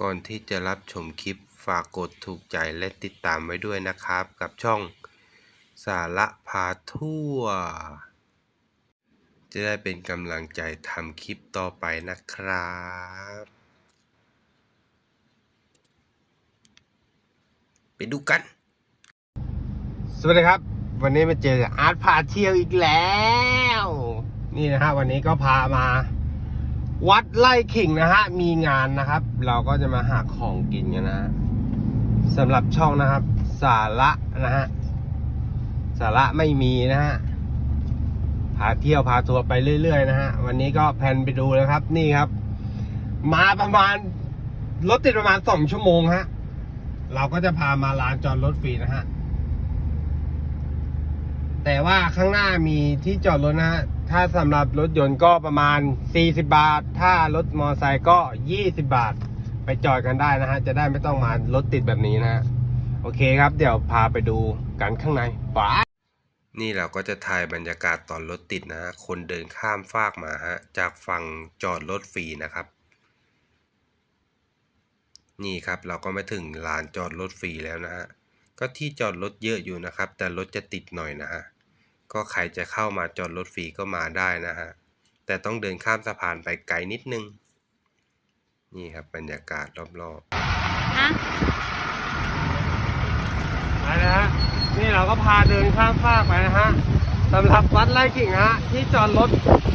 ก่อนที่จะรับชมคลิปฝากกดถูกใจและติดตามไว้ด้วยนะครับ กับช่องสาระพาทั่ว จะได้เป็นกำลังใจทำคลิปต่อไปนะครับไปดูกัน สวัสดีครับ วันนี้มาเจออาร์ตพาเที่ยวอีกแล้ว นี่นะฮะวันนี้ก็พามา วัดไร่ขิงนะฮะ มีงานนะครับ เราก็จะมาหาของกินกันนะฮะสำหรับช่องนะครับ สาระนะฮะ สาระไม่มีนะฮะ พาเที่ยวพาทัวร์ไปเรื่อยๆนะฮะ วันนี้ก็แพนไปดูแล้วครับ นี่ครับ มาประมาณรถติดประมาณสองชั่วโมงฮะ เราก็จะพามาลานจอดรถฟรีนะฮะ แต่ว่าข้างหน้ามีที่จอดรถนะฮะ ถ้าสำหรับรถยนต์ก็ประมาณ 40 บาท ถ้ารถมอเตอร์ไซค์ก็ 20 บาท ไปจอดกันได้นะฮะ จะได้ไม่ต้องมารถติดแบบนี้นะฮะโอเคครับ เดี๋ยวพาไปดูกันข้างในไปนี่เราก็จะถ่ายบรรยากาศตอนรถติดนะฮะ คนเดินข้ามฟากมาฮะ จากฝั่งจอดรถฟรีนะครับ นี่ครับเราก็มาถึงลานจอดรถฟรีแล้วนะฮะ ก็ที่จอดรถเยอะอยู่นะครับ แต่รถจะติดหน่อยนะฮะ ก็ใครจะเข้ามาจอดรถฟรีก็มาได้นะฮะ แต่ต้องเดินข้ามสะพานไปไกลนิดนึง นี่ครับบรรยากาศรอบฮะๆไปนะฮะ นี่เราก็พาเดินข้ามฟากไปนะฮะสำหรับวัดไร่กิ่งฮะ ที่จอดรถ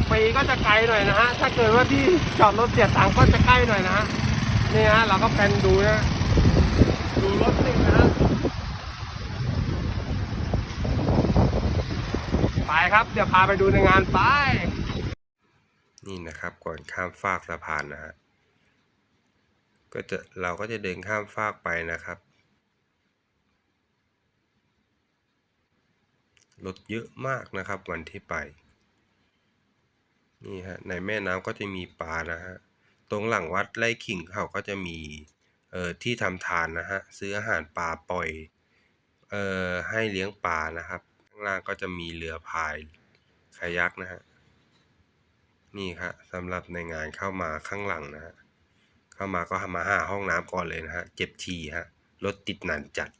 ฟรีก็จะไกลหน่อยนะฮะ ถ้าเกิดว่าที่จอดรถเสียตังค์ก็จะใกล้หน่อยนะฮะ นี่ฮะเราก็แพนดูนะ ดูรถติดนะฮะ ไปครับ เดี๋ยวพาไปดูในงานไป นี่นะครับก่อนข้ามฟากสะพานนะฮะก็จะเราก็จะเดินข้ามฟากไปนะครับรถเยอะมากนะครับวันที่ไป นี่ฮะในแม่น้ำก็จะมีปลานะฮะตรงหลังวัดไร่ขิงเขาก็จะมีเอ่อที่ทำทานนะฮะซื้ออาหารปลาปล่อยเอ่อให้เลี้ยงปลานะครับางล่างก็จะมีเรือพายคายักนะฮะ นี่ครับสำหรับในงานเข้ามาข้างหลังนะฮะ เข้ามาก็มาหาห้องน้ำก่อนเลยนะฮะ เจ็บทีฮะ รถติดหนานจัด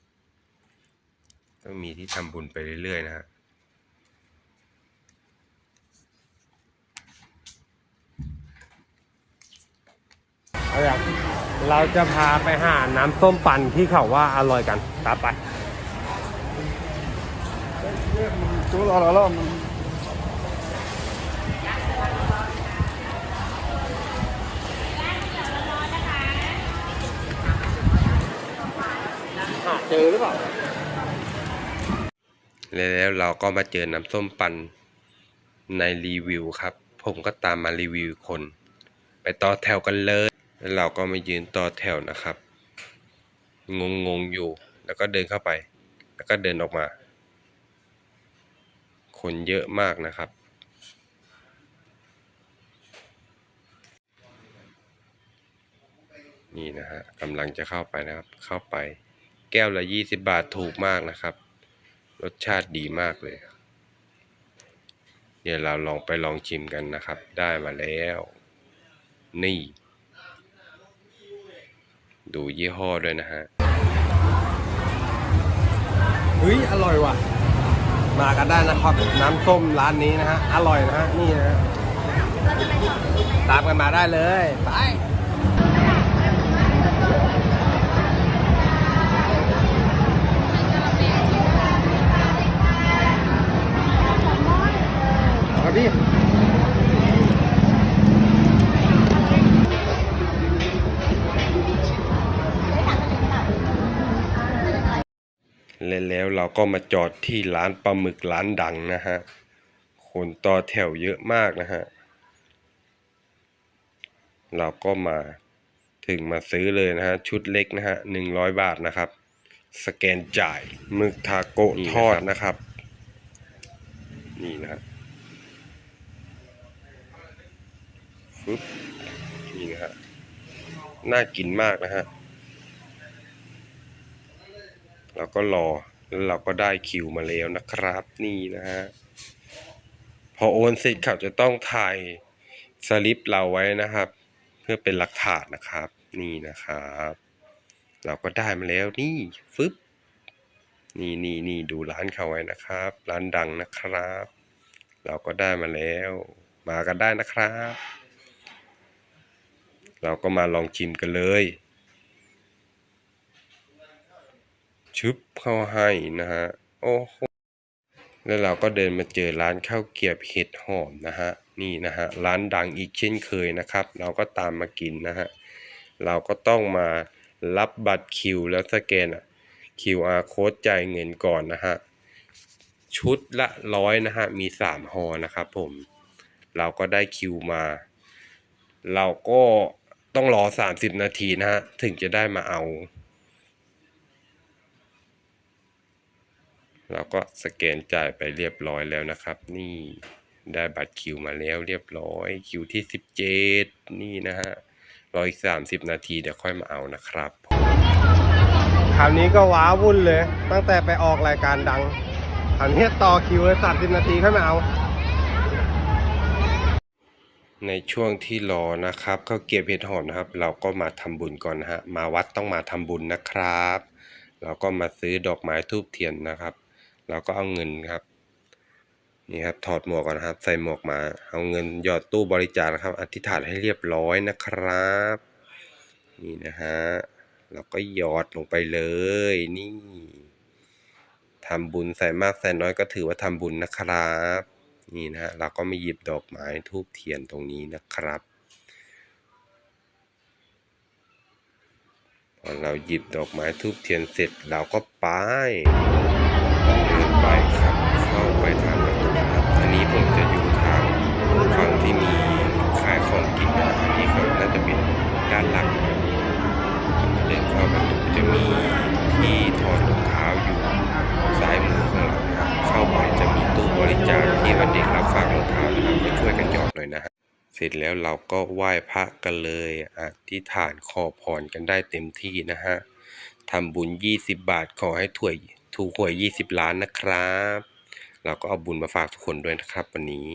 ต้องมีที่ทำบุญไปเรื่อย ๆ นะฮะเอาอย่างเราจะพาไปหาน้ำส้มปั่นที่เขาว่าอร่อยกันตามไป chú lo lo lo mình หาเจอหรือเปล่าแล้วเราก็มาเจอน้ำส้มปันในรีวิวครับ ผมก็ตามมารีวิวคน ไปต่อแถวกันเลย แล้วเราก็มายืนต่อแถวนะครับ งงงๆอยู่ แล้วก็เดินเข้าไป แล้วก็เดินออกมา คนเยอะมากนะครับ นี่นะฮะกำลังจะเข้าไปนะครับเข้าไป แก้วละยี่สิบบาทถูกมากนะครับ รสชาติดีมากเลย เดี๋ยวเราลองไปลองชิมกันนะครับ ได้มาแล้ว นี่ ดูยี่ห้อด้วยนะฮะเฮ้ย อร่อยว่ะ มากันได้นะครับน้ำส้มร้านนี้นะฮะ อร่อยนะฮะ นี่นะฮะ ตามกันมาได้เลย ไป และแล้วเราก็มาจอดที่ร้านปลาหมึกร้านดังนะฮะ คนต่อแถวเยอะมากนะฮะ เราก็มาถึงมาซื้อเลยนะฮะ ชุดเล็กนะฮะหนึ่งร้อยบาทนะครับ สแกนจ่ายหมึกทาโกะทอดนะครับ นี่นะฮะฟึบนี่นะฮะ น่ากินมากนะฮะเราก็รอ เราก็ได้คิวมาแล้วนะครับ นี่นะฮะพอโอนเสร็จเขาจะต้องถ่ายสลิปเราไว้นะครับ เพื่อเป็นหลักฐานนะครับ นี่นะครับ เราก็ได้มาแล้วนี่ฟึบนี่นี่นี่ดูร้านเขาไว้นะครับ ร้านดังนะครับ เราก็ได้มาแล้ว มากันได้นะครับ เราก็มาลองชิมกันเลย ชึบเข้าให้นะฮะ โอ้โห แล้วเราก็เดินมาเจอร้านข้าวเกียบเห็ดหอมนะฮะ นี่นะฮะ ร้านดังอีกเช่นเคยนะครับ เราก็ตามมากินนะฮะ เราก็ต้องมารับบัตรคิวแล้วสแกนอะ QR code จ่ายเงินก่อนนะฮะ ชุดละร้อยนะฮะ มีสามห่อนะครับผม เราก็ได้คิวมา เราก็ต้องรอสามสิบนาทีนะฮะ ถึงจะได้มาเอา เราก็สแกนจ่ายไปเรียบร้อยแล้วนะครับ นี่ได้บัตรคิวมาแล้วเรียบร้อยคิวที่สิบเจ็ดนี่นะฮะรออีกสามสิบนาทีเดี๋ยวค่อยมาเอานะครับคราวนี้ก็ว้าวุ่นเลย ตั้งแต่ไปออกรายการดังคราวนี้ต่อคิวเลยสามสิบนาทีค่อยมาเอา ในช่วงที่รอนะครับเขาเก็บเห็ดหอมนะครับ เราก็มาทำบุญก่อนนะฮะมาวัดต้องมาทำบุญนะครับ เราก็มาซื้อดอกไม้ทูบเทียนนะครับ เราก็เอาเงินครับนี่ครับถอดหมวกก่อนนะครับ ใส่หมวกมา เอาเงินหยอดตู้บริจาคนะครับ อธิษฐานให้เรียบร้อยนะครับ นี่นะฮะเราก็หยอดลงไปเลยนี่ทำบุญใส่มากใส่น้อยก็ถือว่าทำบุญนะครับ นี่นะฮะเราก็ม่หยิบดอกไม้ทูบเทียนตรงนี้นะครับพอเราหยิบดอกไม้ทูบเทียนเสร็จเราก็ไป ไปครับเข้าไปทางประตูครับอันนี้ผมจะอยู่ทางฝั่งที่มีขายของกินนะอันนี้ก็น่าจะเป็นด้านหลังเดินเข้าประตูจะมีที่ถอดรองเท้าอยู่ซ้ายมือของเรานะครับเข้าไปจะมีตู้บริจาคที่ว่าเด็กรับฝากรองเท้านะครับไปช่วยกันหยอดหน่อยนะฮะเสร็จแล้วเราก็ไหว้พระกันเลยอธิษฐานขอพรกันได้เต็มที่นะฮะทำบุญ 20 บาทขอให้ถวย ถูกหวย 20 ล้านนะครับ เราก็เอาบุญมาฝากทุกคนด้วยนะครับ วันนี้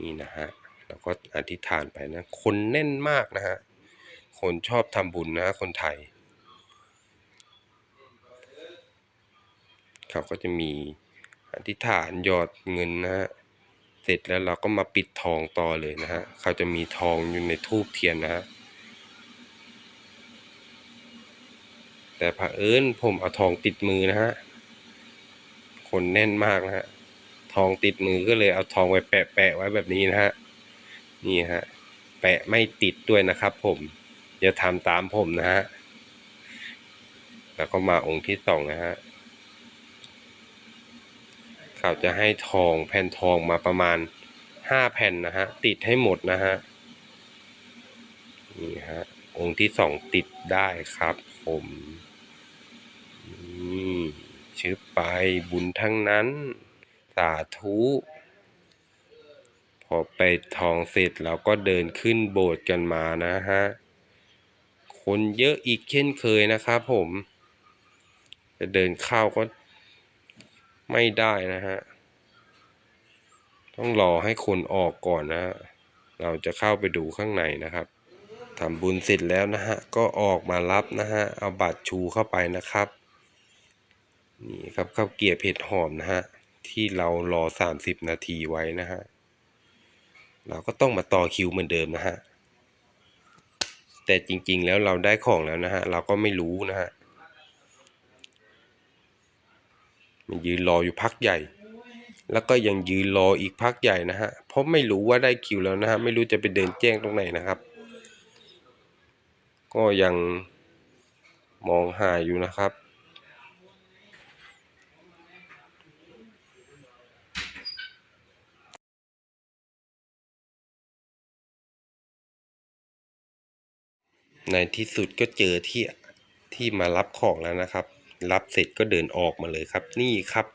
นี่นะฮะเราก็อธิษฐานไปนะ คนแน่นมากนะฮะ คนชอบทำบุญนะคนไทย เขาก็จะมีอธิษฐานหยอดเงินนะฮะ เสร็จแล้วเราก็มาปิดทองต่อเลยนะฮะ เขาจะมีทองอยู่ในทูบเทียนนะฮะ แต่เอิญผมเอาทองติดมือนะฮะ คนแน่นมากนะฮะ ทองติดมือก็เลยเอาทองไว้แปะแปะไว้แบบนี้นะฮะ นี่ฮะ แปะไม่ติดด้วยนะครับผมอย่าทำตามผมนะฮะ แล้วก็มาองค์ที่สองนะฮะเขาจะให้ทองแผ่นทองมาประมาณห้าแผ่นนะฮะ ติดให้หมดนะฮะ นี่ฮะ องค์ที่สองติดได้ครับผม ชื่อไปบุญทั้งนั้น สาธุ พอไปทองเสร็จเราก็เดินขึ้นโบสถ์กันมานะฮะ คนเยอะอีกเช่นเคยนะครับผมจะเดินเข้าก็ไม่ได้นะฮะ ต้องรอให้คนออกก่อนนะฮะเราจะเข้าไปดูข้างในนะครับทำบุญเสร็จแล้วนะฮะ ก็ออกมารับนะฮะ เอาบัตรชูเข้าไปนะครับ นี่ครับข้าวเกรียบเห็ดหอมนะฮะที่เรารอสามสิบนาทีไว้นะฮะเราก็ต้องมาต่อคิวเหมือนเดิมนะฮะแต่จริงๆแล้วเราได้ของแล้วนะฮะเราก็ไม่รู้นะฮะมันยืนรออยู่พักใหญ่ แล้วก็ยังยืนรออีกพักใหญ่นะฮะเพราะไม่รู้ว่าได้คิวแล้วนะฮะไม่รู้จะไปเดินแจ้งตรงไหนนะครับ ก็ยังมองหาอยู่นะครับ ในที่สุดก็เจอที่ที่มารับของแล้วนะครับ รับเสร็จก็เดินออกมาเลยครับ นี่ครับ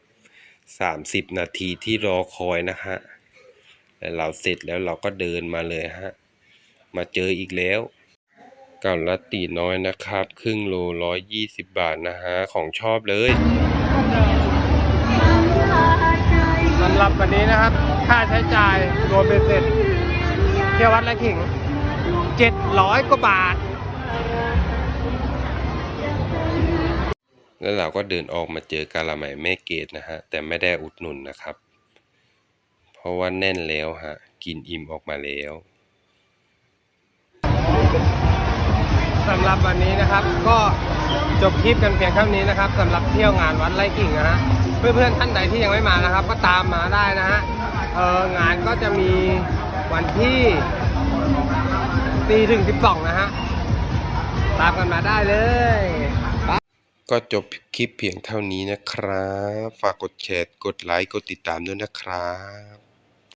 สามสิบนาทีที่รอคอยนะฮะแล้วเราเสร็จแล้วเราก็เดินมาเลยฮะ มาเจออีกแล้วเก่าลัตตีน้อยนะครับ ครึ่งโลร้อยยี่สิบบาทนะฮะ ของชอบเลยสำหรับวันนี้นะครับ ค่าใช้จ่ายรวมเป็นเสร็จ เที่ยววัดและขิงเจ็ดร้อยกว่าบาท แล้วเราก็เดินออกมาเจอกาละไหมแม่เกดนะฮะ แต่ไม่ได้อุดหนุนนะครับ เพราะว่าแน่นแล้วฮะ กินอิ่มออกมาแล้วสำหรับวันนี้นะครับ ก็จบคลิปกันเพียงเท่านี้นะครับสำหรับเที่ยวงานวัดไร่กิ่งนะฮะเพื่อนๆท่านใดที่ยังไม่มานะครับ ก็ตามมาได้นะฮะเอองานก็จะมีวันที่4ถึง12 นะฮะ ตามกันมาได้เลยก็จบคลิปเพียงเท่านี้นะครับ ฝากกดแชร์ กดไลค์ กดติดตามด้วยนะครับ